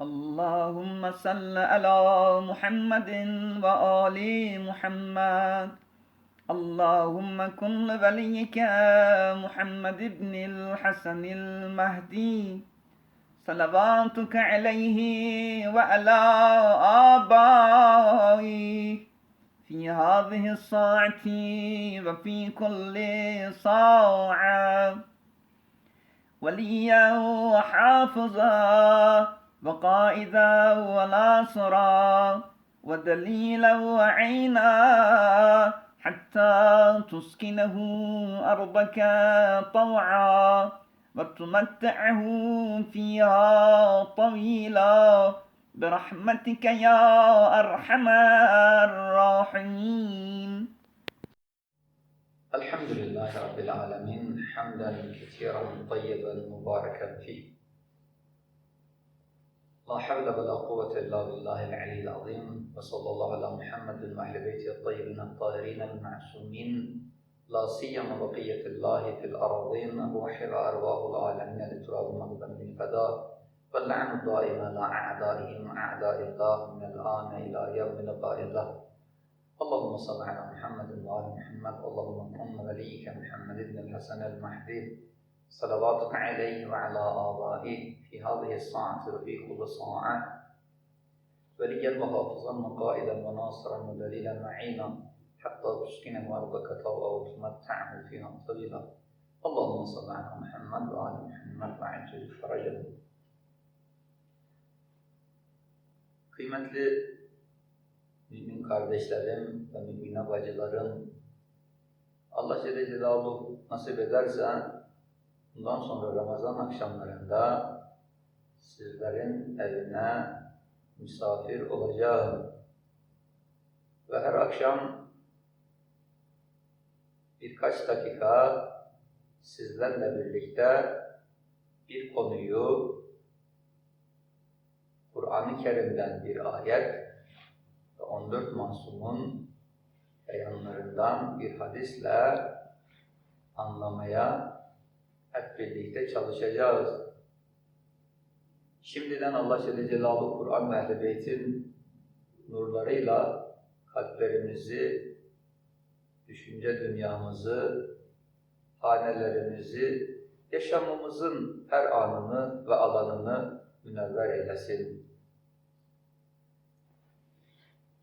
اللهم صل على محمد وآل محمد. اللهم كن لوليك محمد بن الحسن المهدي. صلواتك عليه وعلى آبائه في هذه الساعة وفي كل ساعة. وليا وحافظا وقائدا وناصرا ودليلا وعينا حتى تسكنه أرضك طوعا وتمتعه فيها طويلا. برحمتك يا أرحم الراحمين. الحمد لله رب العالمين حمدا كثيرا طيبا مباركا فيه. لا حول ولا قوة إلا بالله العلي العظيم وصلى الله على محمد وأهل بيته الطيبين الطاهرين المعصومين. لا سيما بقية الله في الأراضين وحر أرواح العالمين لتراب مغبن من فداء واللعن الدائم على أعدائهم أعداء الله من الآن إلى يوم لقاء الله. اللهم صل على محمد وآل محمد اللهم كن وليك محمد بن الحسن المهدي صلواتك عليه وعلى آبائه في هذه الساعة وفي كل ساعة وليا وحافظا وقائدا وناصرا ودليلا معينا حتى تسكنه أرضك طوعا وتمتعه فيها طويلا اللهم صل على محمد وآل محمد وعجل فرجه Kıymetli mümin kardeşlerim ve mümine bacılarım, Allah Celle Celaluhu nasip ederse bundan sonra Ramazan akşamlarında sizlerin evine misafir olacağım. Ve her akşam birkaç dakika sizlerle birlikte bir konuyu Kur'an-ı Kerim'den bir ayet ve 14 masumun beyanlarından bir hadisle anlamaya hep birlikte çalışacağız. Şimdiden Allah Celle Celaluhu Kur'an ve Ehl-i Beyt'in nurlarıyla kalplerimizi, düşünce dünyamızı, hanelerimizi, yaşamımızın her anını ve alanını münevver eylesin.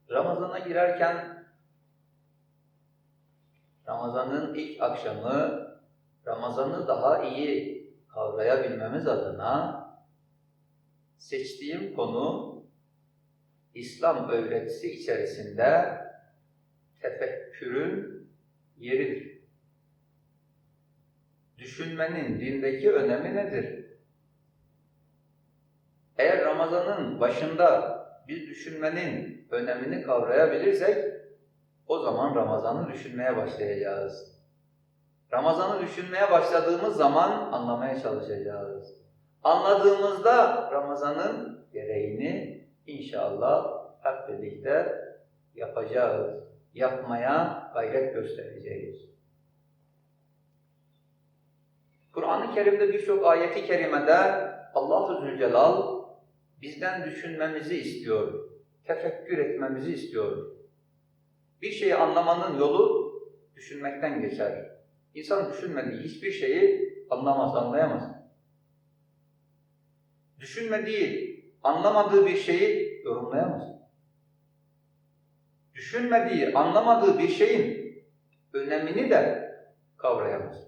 Ramazana girerken Ramazan'ın ilk akşamı Ramazan'ı daha iyi kavrayabilmemiz adına seçtiğim konu İslam öğretisi içerisinde tefekkürün yeridir. Düşünmenin dindeki önemi nedir? Eğer Ramazan'ın başında biz düşünmenin önemini kavrayabilirsek o zaman Ramazan'ı düşünmeye başlayacağız. Ramazan'ı düşünmeye başladığımız zaman anlamaya çalışacağız. Anladığımızda Ramazan'ın gereğini inşallah hep birlikte yapacağız. Yapmaya gayret göstereceğiz. Kur'an-ı Kerim'de birçok ayeti kerimede Allah-u Zülcelal bizden düşünmemizi istiyor, tefekkür etmemizi istiyor. Bir şeyi anlamanın yolu düşünmekten geçer. İnsan düşünmediği hiçbir şeyi anlamaz, anlayamaz. Düşünmediği, anlamadığı bir şeyi yorumlayamaz. Düşünmediği, anlamadığı bir şeyin önemini de kavrayamaz.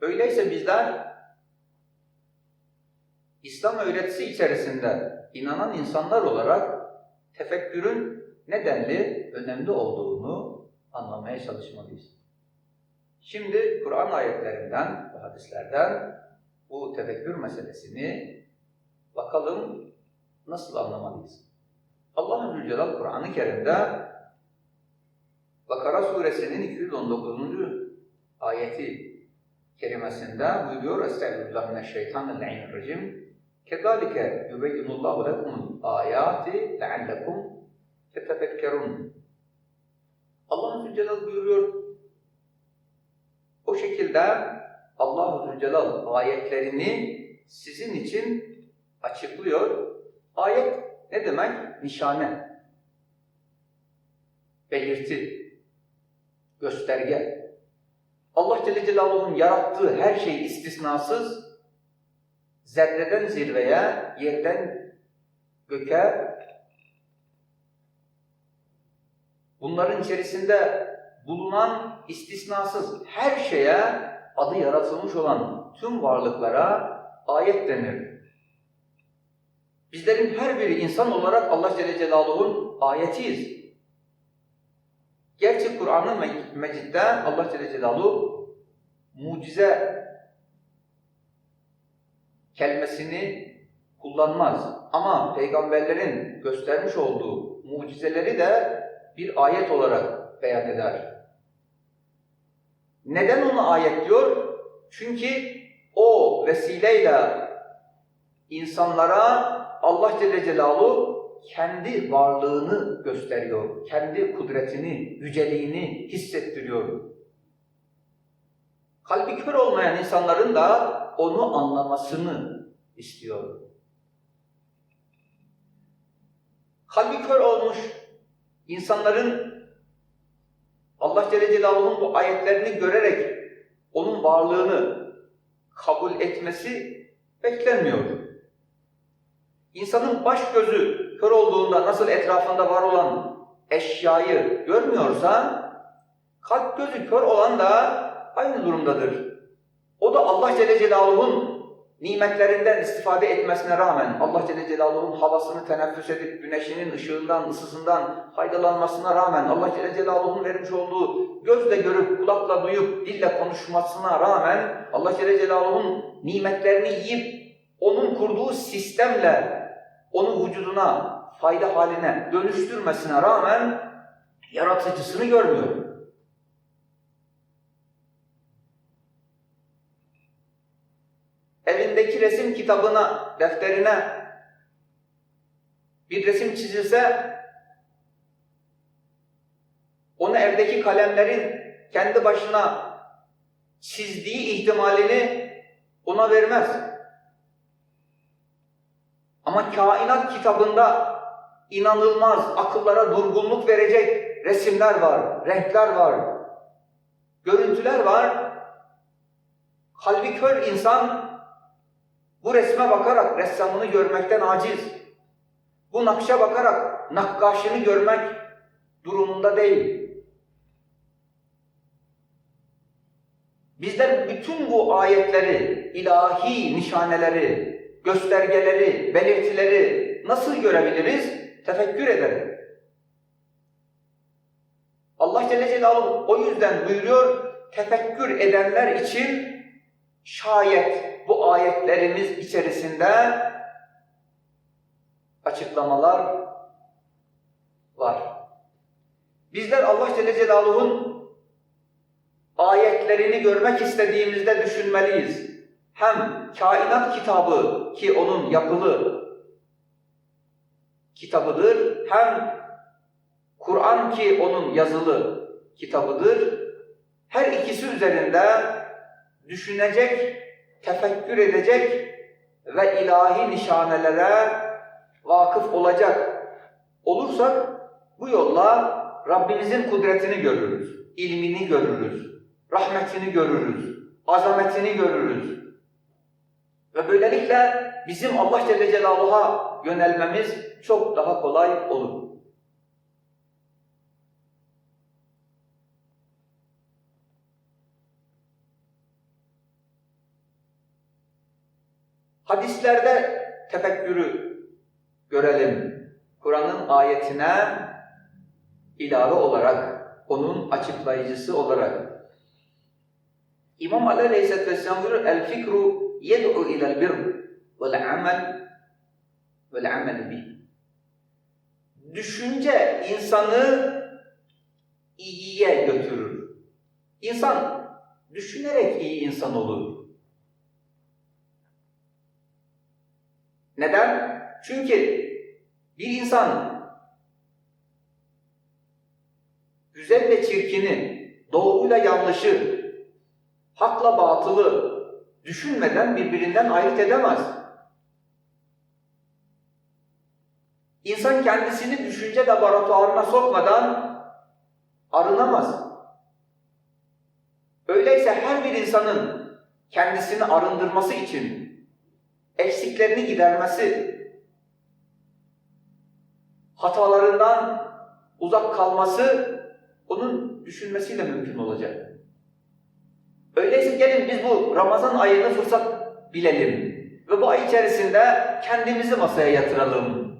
Öyleyse bizler İslam öğretisi içerisinde inanan insanlar olarak tefekkürün nedenli, önemli olduğunu anlamaya çalışmalıyız. Şimdi Kur'an ayetlerinden ve hadislerden bu tefekkür meselesini bakalım nasıl anlamalıyız. Allah-u Zülcelal Kur'an-ı Kerim'de Bakara suresinin 219. ayeti kerimesinde buyuruyor Estağfirullah mineşşeytanirracim Kezalike yubeyyinullahu lekumul ayati leallekum tetefekkerun Allah-u Zülcelal buyuruyor o şekilde Allah-u Zülcelal ayetlerini sizin için açıklıyor. Ayet ne demek? Nişane. Belirti. Gösterge. Allah Celle Celaluhu'nun yarattığı her şey istisnasız zerreden zirveye, yerden göke bunların içerisinde bulunan istisnasız her şeye adı yaratılmış olan tüm varlıklara ayet denir. Bizlerin her biri insan olarak Allah Celle Celaluhu'nun ayetiyiz. Gerçi Kur'an-ı Me- Mecid'de Allah Celle Celaluhu mucize kelimesini kullanmaz. Ama peygamberlerin göstermiş olduğu mucizeleri de bir ayet olarak beyan eder. Neden onu ayet diyor? Çünkü o vesileyle insanlara Allah Celle Celaluhu kendi varlığını gösteriyor. Kendi kudretini, yüceliğini hissettiriyor. Kalbi kör olmayan insanların da onu anlamasını istiyor. Kalbi kör olmuş insanların Allah Celle Celaluhu'nun bu ayetlerini görerek onun varlığını kabul etmesi beklenmiyor. İnsanın baş gözü kör olduğunda nasıl etrafında var olan eşyayı görmüyorsa kalp gözü kör olan da aynı durumdadır. O da Allah Celle Celaluhu'nun nimetlerinden istifade etmesine rağmen Allah Celle Celaluhu'nun havasını teneffüs edip güneşinin ışığından, ısısından faydalanmasına rağmen Allah Celle Celaluhu'nun vermiş olduğu gözle görüp, kulakla duyup, dille konuşmasına rağmen Allah Celle Celaluhu'nun nimetlerini yiyip onun kurduğu sistemle onu vücuduna, fayda haline dönüştürmesine rağmen yaratıcısını görmüyor. Evindeki resim kitabına, defterine bir resim çizilse onu evdeki kalemlerin kendi başına çizdiği ihtimalini ona vermez. Ama kainat kitabında inanılmaz, akıllara durgunluk verecek resimler var, renkler var, görüntüler var. Kalbi kör insan bu resme bakarak ressamını görmekten aciz. Bu nakşa bakarak nakkaşını görmek durumunda değil. Bizler bütün bu ayetleri, ilahi nişaneleri, göstergeleri, belirtileri nasıl görebiliriz? Tefekkür ederek. Allah Celle Celaluhu o yüzden buyuruyor, tefekkür edenler için şayet ayetlerimiz içerisinde açıklamalar var. Bizler Allah Celle Celaluhu'nun ayetlerini görmek istediğimizde düşünmeliyiz. Hem kainat kitabı ki onun yapılı kitabıdır, hem Kur'an ki onun yazılı kitabıdır. Her ikisi üzerinde düşünecek, tefekkür edecek ve ilahi nişanelere vakıf olacak olursak bu yolla Rabbimizin kudretini görürüz, ilmini görürüz, rahmetini görürüz, azametini görürüz. Ve böylelikle bizim Allah Celle Celaluhu'ya yönelmemiz çok daha kolay olur. Hadislerde tefekkürü görelim. Kur'an'ın ayetine ilave olarak, onun açıklayıcısı olarak. İmam Ali Aleyhisselatü Vesselam buyuruyor, El fikru yed'u ilel birr vel amel vel amel bih. Düşünce insanı iyiye götürür. İnsan düşünerek iyi insan olur. Neden? Çünkü bir insan güzelle çirkini, doğruyla yanlışı, hakla batılı düşünmeden birbirinden ayırt edemez. İnsan kendisini düşünce laboratuvarına sokmadan arınamaz. Öyleyse her bir insanın kendisini arındırması için eksiklerini gidermesi, hatalarından uzak kalması onun düşünmesiyle mümkün olacak. Öyleyse gelin biz bu Ramazan ayını fırsat bilelim ve bu ay içerisinde kendimizi masaya yatıralım.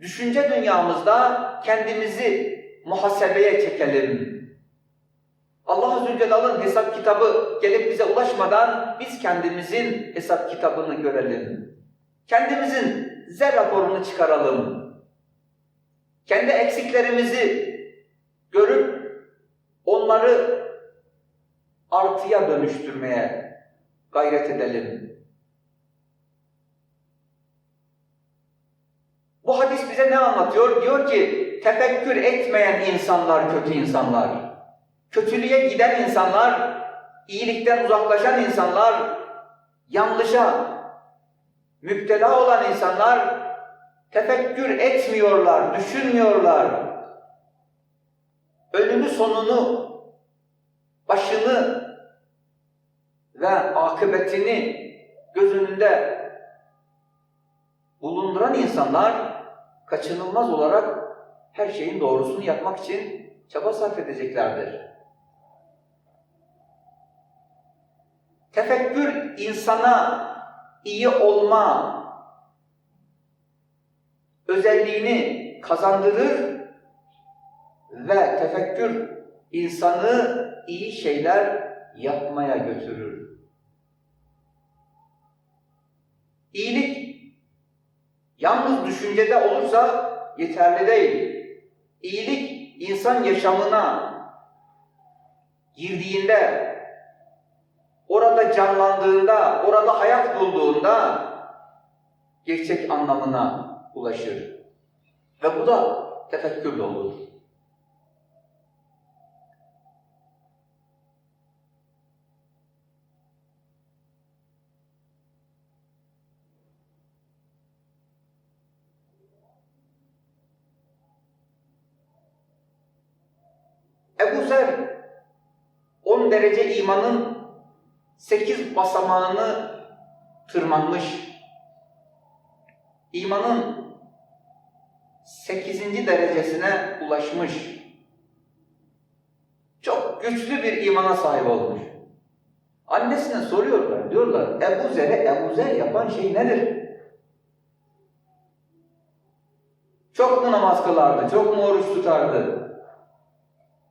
Düşünce dünyamızda kendimizi muhasebeye çekelim. Allah Zülcelal'ın hesap kitabı gelip bize ulaşmadan biz kendimizin hesap kitabını görelim. Kendimizin zer raporunu çıkaralım. Kendi eksiklerimizi görüp onları artıya dönüştürmeye gayret edelim. Bu hadis bize ne anlatıyor? Diyor ki tefekkür etmeyen insanlar kötü insanlar. Kötülüğe giden insanlar, iyilikten uzaklaşan insanlar, yanlışa müptela olan insanlar tefekkür etmiyorlar, düşünmüyorlar. Ölümü sonunu, başını ve akıbetini göz önünde bulunduran insanlar kaçınılmaz olarak her şeyin doğrusunu yapmak için çaba sarf edeceklerdir. Tefekkür insana iyi olma özelliğini kazandırır ve tefekkür insanı iyi şeyler yapmaya götürür. İyilik yalnız düşüncede olursa yeterli değil. İyilik insan yaşamına girdiğinde, orada canlandığında, orada hayat bulduğunda gerçek anlamına ulaşır. Ve bu da tefekkürle olur. Ebu Zer 10 derece imanın 8 basamağını tırmanmış. İmanın 8. derecesine ulaşmış. Çok güçlü bir imana sahip olmuş. Annesine soruyorlar, diyorlar Ebu Zer'e Ebu Zer yapan şey nedir? Çok mu namaz kılardı, çok mu oruç tutardı?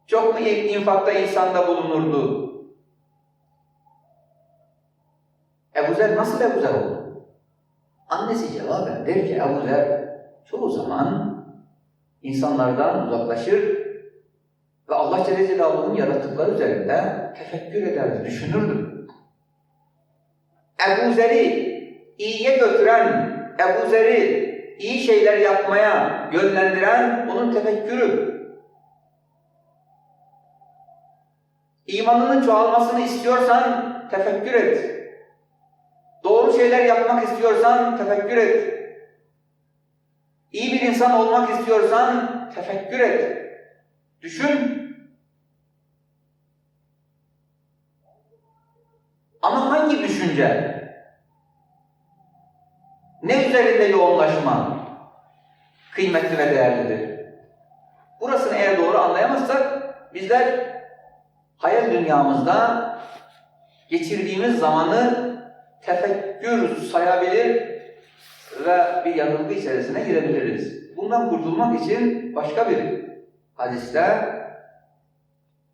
Çok mu infakta insanda bulunurdu? Ebu Zer nasıl Ebu Zer oldu? Annesi cevaben der ki Ebu Zer çoğu zaman insanlardan uzaklaşır ve Allah Celle Celaluhu'nun yaratıkları üzerinde tefekkür ederdi, düşünürdü. Ebu Zer'i iyiye götüren, Ebu Zer'i iyi şeyler yapmaya yönlendiren onun tefekkürü. İmanının çoğalmasını istiyorsan tefekkür et. Doğru şeyler yapmak istiyorsan tefekkür et. İyi bir insan olmak istiyorsan tefekkür et. Düşün. Ama hangi düşünce? Ne üzerinde yoğunlaşma kıymetli ve değerlidir? Burasını eğer doğru anlayamazsak bizler hayal dünyamızda geçirdiğimiz zamanı tefekkür sayabilir ve bir yanılgı içerisine girebiliriz. Bundan kurtulmak için başka bir hadiste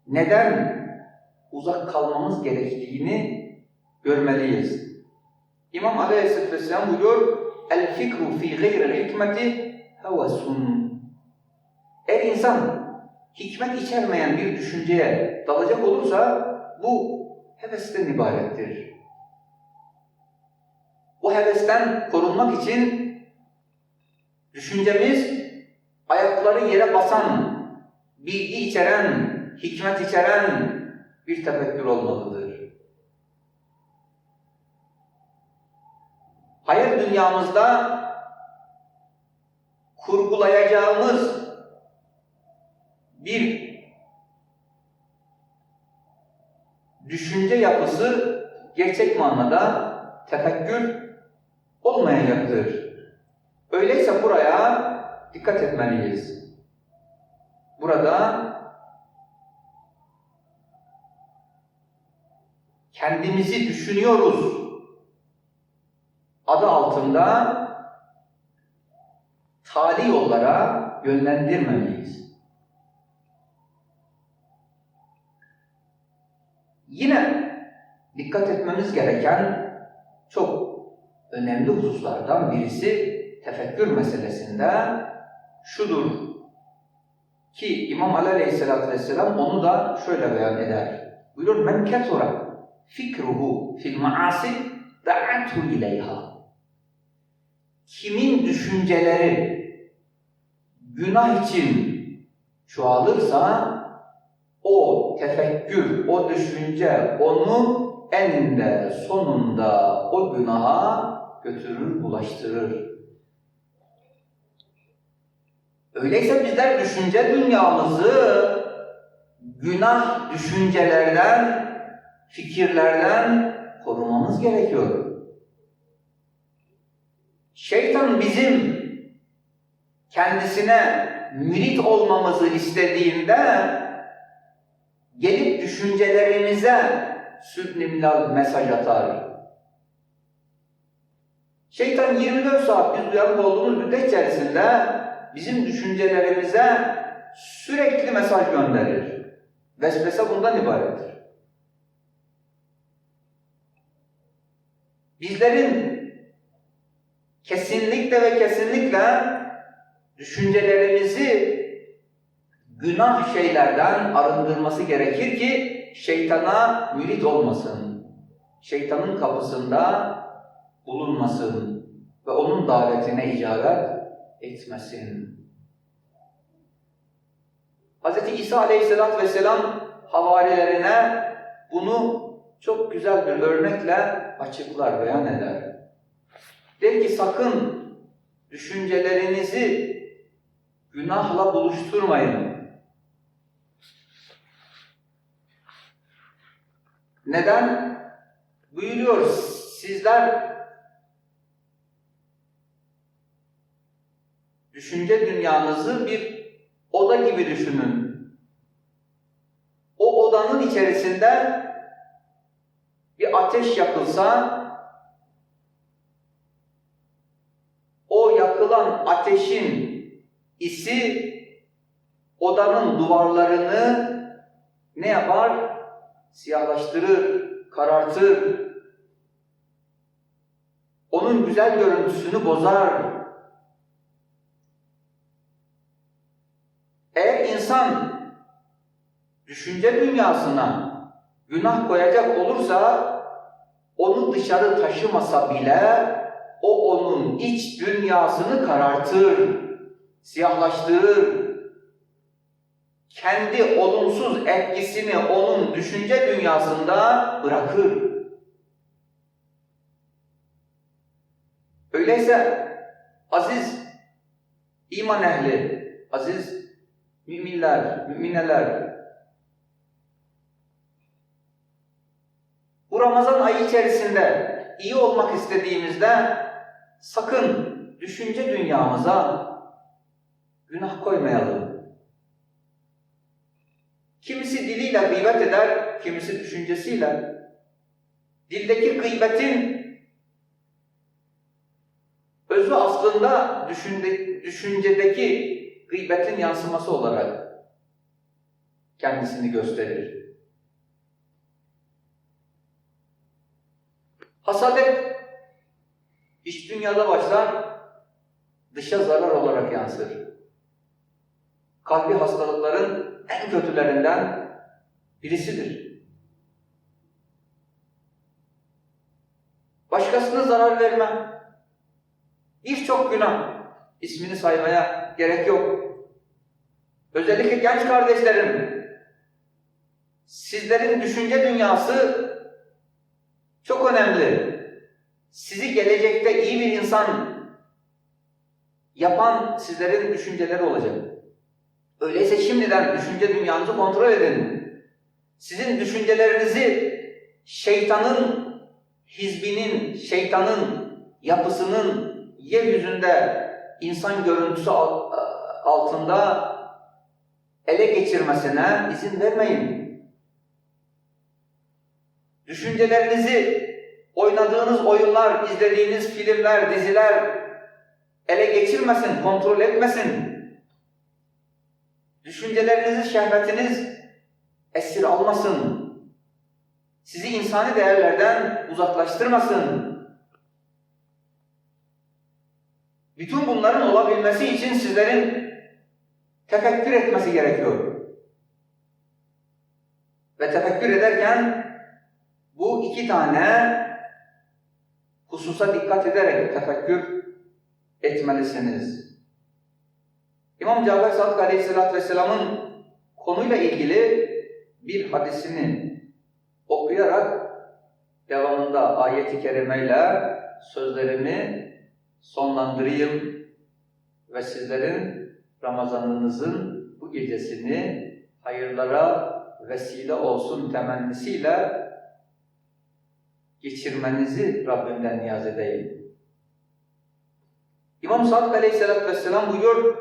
neden uzak kalmamız gerektiğini görmeliyiz. İmam Aleyhisselatü Vesselam buyuruyor El fikru fi gayril hikmeti hevesun Eğer insan hikmet içermeyen bir düşünceye dalacak olursa bu hevesten ibarettir. Bu hevesten korunmak için düşüncemiz ayakları yere basan, bilgi içeren, hikmet içeren bir tefekkür olmalıdır. hayır dünyamızda kurgulayacağımız bir düşünce yapısı gerçek manada tefekkür olmayacaktır. Öyleyse buraya dikkat etmeliyiz. Burada kendimizi düşünüyoruz adı altında tali yollara yönlendirmemeliyiz. Yine dikkat etmemiz gereken çok önemli hususlardan birisi tefekkür meselesinde şudur ki İmam Ali Aleyhisselatü Vesselam onu da şöyle beyan eder. Buyurur men kethura fikruhu fil maasi da'athu ileyha. Kimin düşünceleri günah için çoğalırsa o tefekkür, o düşünce onu eninde sonunda o günaha götürür, bulaştırır. Öyleyse bizler düşünce dünyamızı günah düşüncelerden, fikirlerden korumamız gerekiyor. Şeytan bizim kendisine mürit olmamızı istediğinde gelip düşüncelerimize subliminal mesaj atar. Şeytan 24 saat biz uyanık olduğumuz müddet içerisinde bizim düşüncelerimize sürekli mesaj gönderir. Vesvese bundan ibarettir. Bizlerin kesinlikle ve kesinlikle düşüncelerimizi günah şeylerden arındırması gerekir ki şeytana mürit olmasın. Şeytanın kapısında bulunmasın ve onun davetine icabet etmesin. Hz. İsa Aleyhisselatü Vesselam havarilerine bunu çok güzel bir örnekle açıklar, beyan eder. Der ki sakın düşüncelerinizi günahla buluşturmayın. Neden? Buyuruyor sizler düşünce dünyanızı bir oda gibi düşünün. O odanın içerisinde bir ateş yakılsa o yakılan ateşin isi odanın duvarlarını ne yapar? Siyahlaştırır, karartır. Onun güzel görüntüsünü bozar. Eğer insan düşünce dünyasına günah koyacak olursa onu dışarı taşımasa bile o onun iç dünyasını karartır, siyahlaştırır. Kendi olumsuz etkisini onun düşünce dünyasında bırakır. Öyleyse aziz iman ehli, aziz müminler, mümineler bu Ramazan ayı içerisinde iyi olmak istediğimizde sakın düşünce dünyamıza günah koymayalım. Kimisi diliyle gıybet eder, kimisi düşüncesiyle. Dildeki gıybetin özü aslında düşünde, düşüncedeki gıybetin yansıması olarak kendisini gösterir. Hasadet iç dünyada başlar, dışa zarar olarak yansır. Kalbi hastalıkların en kötülerinden birisidir. Başkasına zarar verme. Birçok günah. ismini saymaya gerek yok. Özellikle genç kardeşlerim, sizlerin düşünce dünyası çok önemli. sizi gelecekte iyi bir insan yapan sizlerin düşünceleri olacak. Öyleyse şimdiden düşünce dünyanızı kontrol edin. Sizin düşüncelerinizi şeytanın hizbinin, şeytanın yapısının yeryüzünde insan görüntüsü al- altında ele geçirmesine izin vermeyin. Düşüncelerinizi oynadığınız oyunlar, izlediğiniz filmler, diziler ele geçirmesin, kontrol etmesin. Düşüncelerinizi, şehvetiniz esir almasın. Sizi insani değerlerden uzaklaştırmasın. Bütün bunların olabilmesi için sizlerin tefekkür etmesi gerekiyor. Ve tefekkür ederken bu iki tane hususa dikkat ederek tefekkür etmelisiniz. İmam Cafer Sadık Aleyhisselatü Vesselam'ın konuyla ilgili bir hadisini okuyarak devamında ayet-i kerimeyle sözlerimi sonlandırayım ve sizlerin Ramazanınızın bu gecesini hayırlara vesile olsun temennisiyle geçirmenizi Rabbimden niyaz edeyim. İmam Sadık Aleyhisselatü Vesselam buyuruyor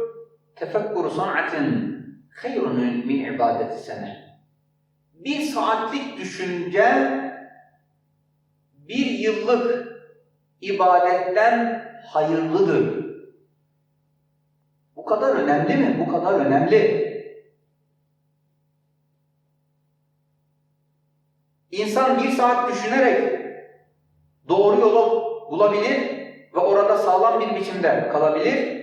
tefekkuru san'atin hayrun min ibadeti sene. Bir saatlik düşünce bir yıllık ibadetten hayırlıdır. Bu kadar önemli mi? Bu kadar önemli. İnsan bir saat düşünerek doğru yolu bulabilir ve orada sağlam bir biçimde kalabilir.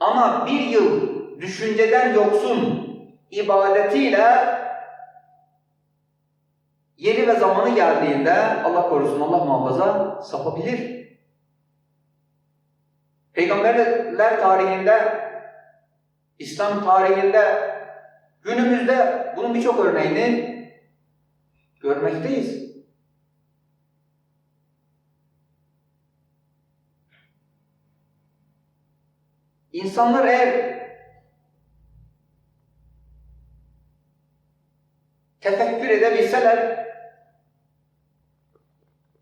Ama bir yıl düşünceden yoksun ibadetiyle yeri ve zamanı geldiğinde Allah korusun, Allah muhafaza sapabilir. Peygamberler tarihinde, İslam tarihinde, günümüzde bunun birçok örneğini görmekteyiz. İnsanlar eğer tefekkür edebilseler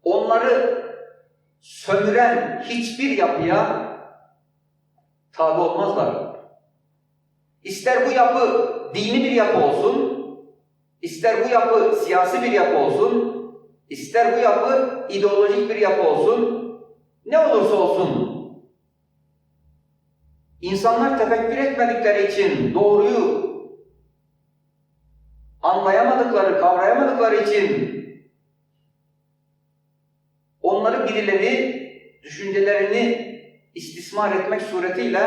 onları sömüren hiçbir yapıya tabi olmazlar. İster bu yapı dini bir yapı olsun, ister bu yapı siyasi bir yapı olsun, ister bu yapı ideolojik bir yapı olsun, ne olursa olsun İnsanlar tefekkür etmedikleri için doğruyu anlayamadıkları, kavrayamadıkları için onları birileri düşüncelerini istismar etmek suretiyle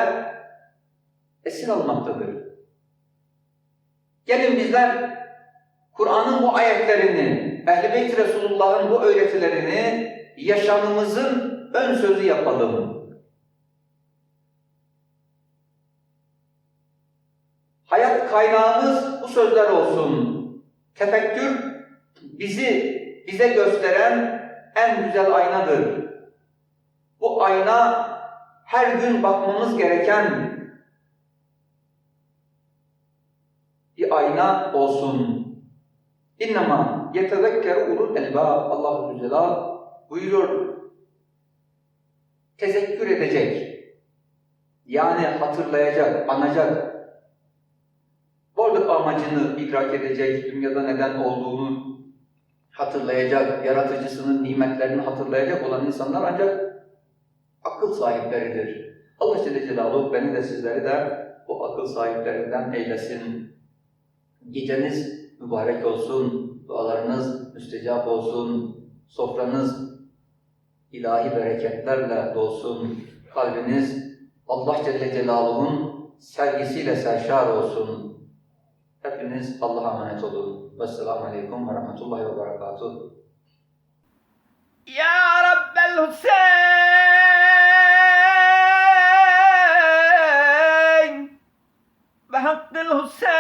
esir almaktadır. Gelin bizler Kur'an'ın bu ayetlerini, Ehl-i Beyt Resulullah'ın bu öğretilerini yaşamımızın ön sözü yapalım. Hayat kaynağımız bu sözler olsun. Tefekkür bizi bize gösteren en güzel aynadır. Bu ayna her gün bakmamız gereken bir ayna olsun. İnnema yetezekkeru ulul elbab. Allahu Zülcelal buyuruyor. Tezekkür edecek. Yani hatırlayacak, anacak, amacını idrak edecek, dünyada neden olduğunu hatırlayacak, yaratıcısının nimetlerini hatırlayacak olan insanlar ancak akıl sahipleridir. Allah Celle Celaluhu beni de sizleri de bu akıl sahiplerinden eylesin. Geceniz mübarek olsun, dualarınız müstecap olsun, sofranız ilahi bereketlerle dolsun, kalbiniz Allah Celle Celaluhu'nun sevgisiyle serşar olsun. Hepiniz Allah'a emanet olun. Vesselamu Aleyküm ve Rahmetullahi ve Berekatuhu. يا رب الحسين بحق الحسين اشف